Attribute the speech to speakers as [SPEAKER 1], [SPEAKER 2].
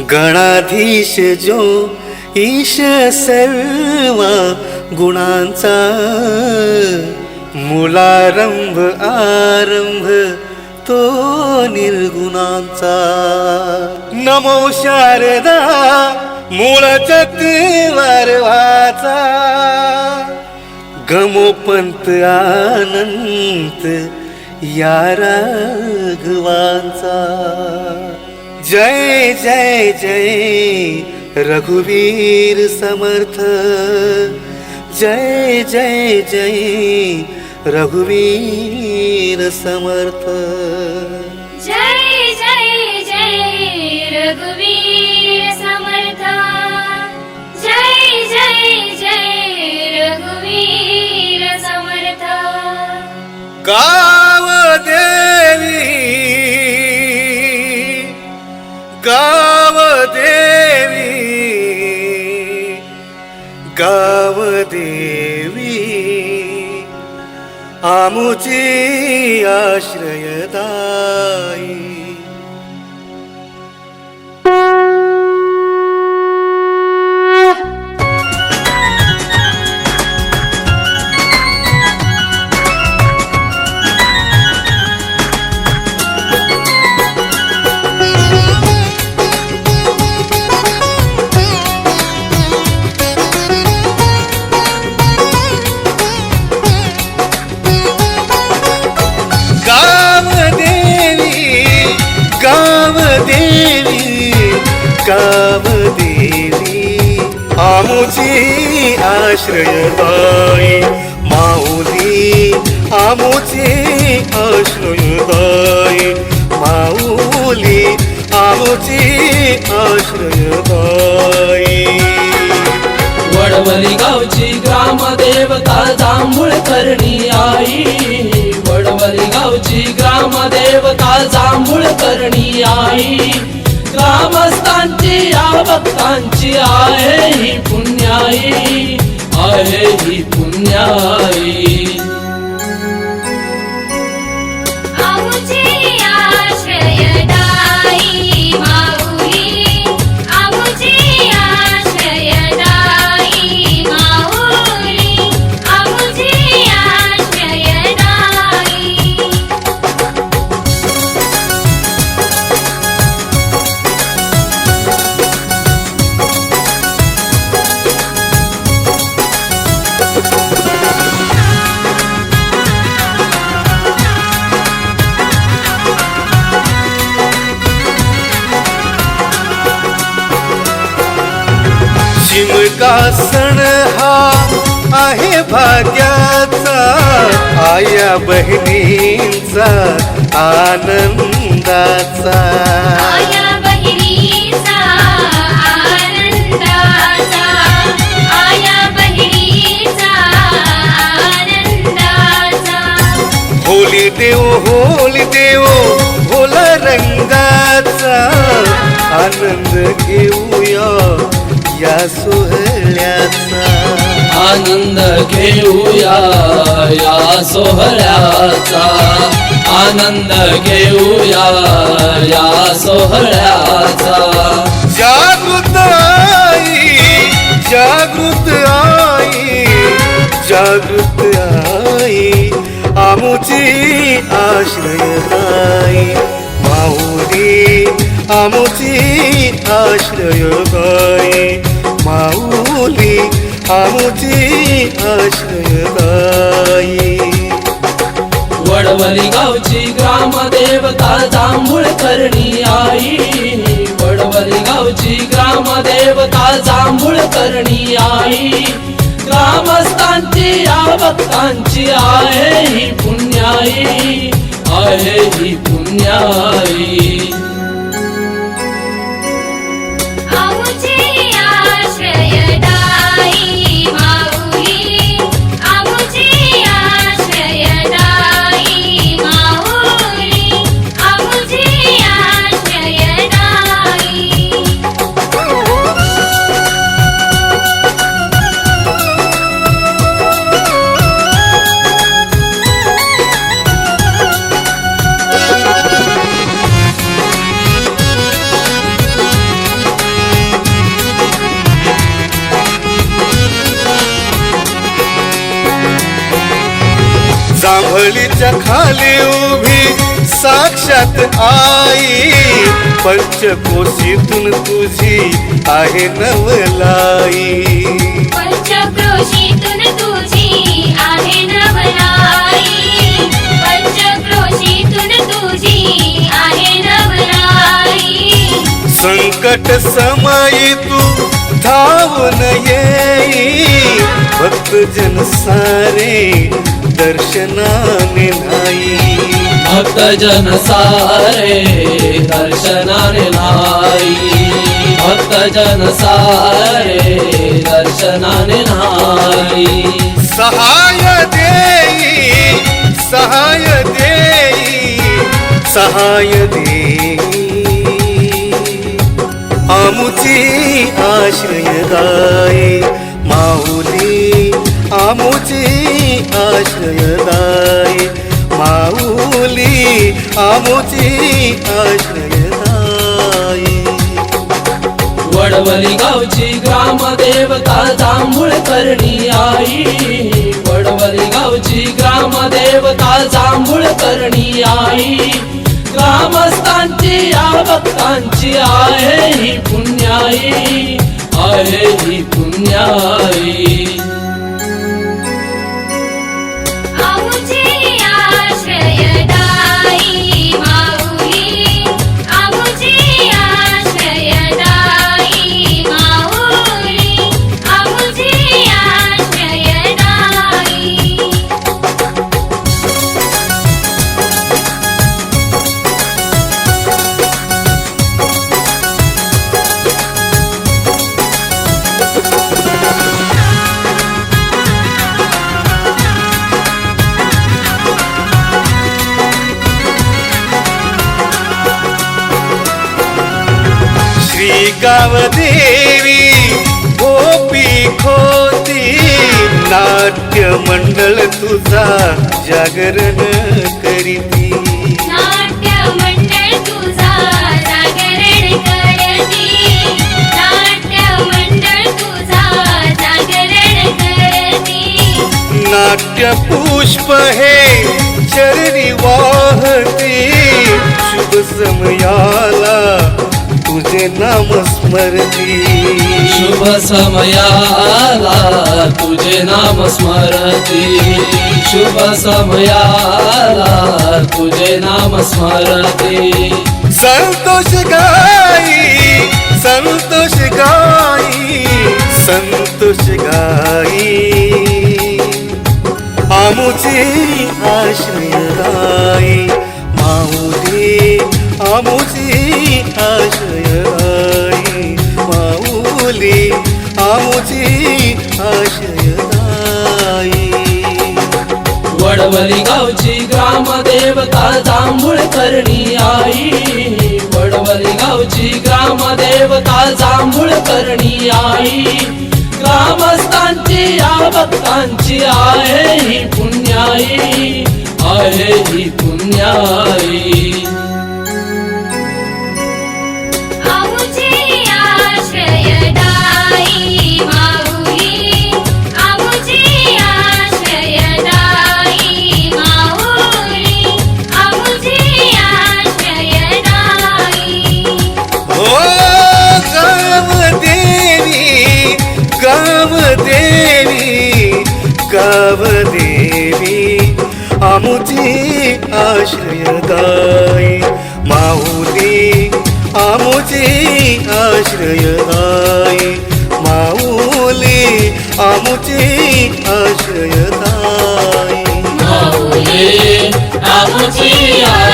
[SPEAKER 1] गणाधीश जो ईश सर्व गुणांचा मुलारंभ आरंभ तो निर्गुणांचा. नमो शारदा मूळ वाचा. गमोपंत आनंत या राघवांचा. जय जय जय रघुवीर समर्थ। जय जय जय रघुवीर समर्थ।
[SPEAKER 2] जय जय जय रघुवीर समर्थ। जय जय जय रघुवीर समर्थ।
[SPEAKER 1] गाव आमुची आश्रयदाई गाव देवी आमुची आश्रयदाई माऊली आमुची आश्रयदाई माऊली आमुची आश्रयदाई
[SPEAKER 3] वडवली गावची ग्रामदेवता जांभूळ करणी आई. वडवली गावची ग्रामदेवता जांभूळ करणी आई. ग्रामस्थांची या भक्तांची आहे ही पुण्याई आहे ही
[SPEAKER 2] पुण्या
[SPEAKER 1] शिमका सण हा आहे भाग्याचा आया बहिणींचा आनंदाचा.
[SPEAKER 2] आया बहिणीचा आनंदाचा आया बहिणीचा आनंदाचा.
[SPEAKER 1] होली देव होली देव भोला रंगाचा आनंद घेऊया. या सोहळ्याचा.
[SPEAKER 3] आनंद घेऊया या सोहळ्याचा. आनंद घेऊया या सोहळ्याचा.
[SPEAKER 1] जागृत आई जागृत आई जागृत आई आमुची आश्रयदाई. माऊली आमुची आश्रयदाई. माऊली आमुची आश्रयदाई
[SPEAKER 3] वडवली गावची ग्रामदेवता जांभूळ करणी आई. वडवली गावची ग्रामदेवता जांभूळ करणी आई. ग्रामस्थांची या भक्तांची आहे ही पुण्याई आहे ही पुण्याई.
[SPEAKER 1] जांभळीच्या खाली उभी साक्षात आई. पंचकोशीतून तुझी आहे नवलाई.
[SPEAKER 2] पंचक्रोशीतून तुझी आहे नवलाई. पंचक्रोशीतून तुझी आहे नवलाई.
[SPEAKER 1] संकट समयी तू धावून येई. भक्त जन सारे दर्शनाने नाही.
[SPEAKER 3] भक्त जन सारे दर्शनाने नाही. भक्त जन सारे दर्शनाने नाही.
[SPEAKER 1] सहाय देई सहाय देई सहाय देई. आमुची आश्रयदायी माऊली आमुची आश्रयदायी माऊली आमोची आश्रयदायी.
[SPEAKER 3] वडवली गावची ग्रामदेवता जांभूळ करणी आई. वडवली गावची ग्रामदेवता जांभूळ करणी आई. ग्रामस्थांची या भक्तांची आहे ही पुण्याई. आहे ही पुण्याई.
[SPEAKER 1] श्री गावदेवी गोपी खोती नाट्य मंडळ तुझा जागरण करीती.
[SPEAKER 2] नाट्य मंडळ तुझा जागरण करती. नाट्य मंडळ तुझा जागरण करती.
[SPEAKER 1] नाट्य पुष्प हे चरणी वाहती. शुभ समयाला तुझे नाम स्मरती.
[SPEAKER 3] शुभ समयाला तुझे नाम स्मरती. शुभ समयाला तुझे नाम स्मरती.
[SPEAKER 1] संतोष गाई संतोष गाई संतोष गाई. आमुची आश्रयदाई माऊली आमुची आमुची
[SPEAKER 3] वडवली गावची ग्रामदेवता जांभूळ करणी आई. वडवली गावची ग्रामदेवता जांभूळ करणी आई. ग्रामस्थांची या भक्तांची आहे ही पुण्याई. आहे ही पुण्याई.
[SPEAKER 1] आमुची आश्रयदाई माऊली आमुची आश्रयदाई माऊली आमुची आश्रयदाई
[SPEAKER 3] माऊली आमुची
[SPEAKER 2] आश्रयदायी माऊली आमुची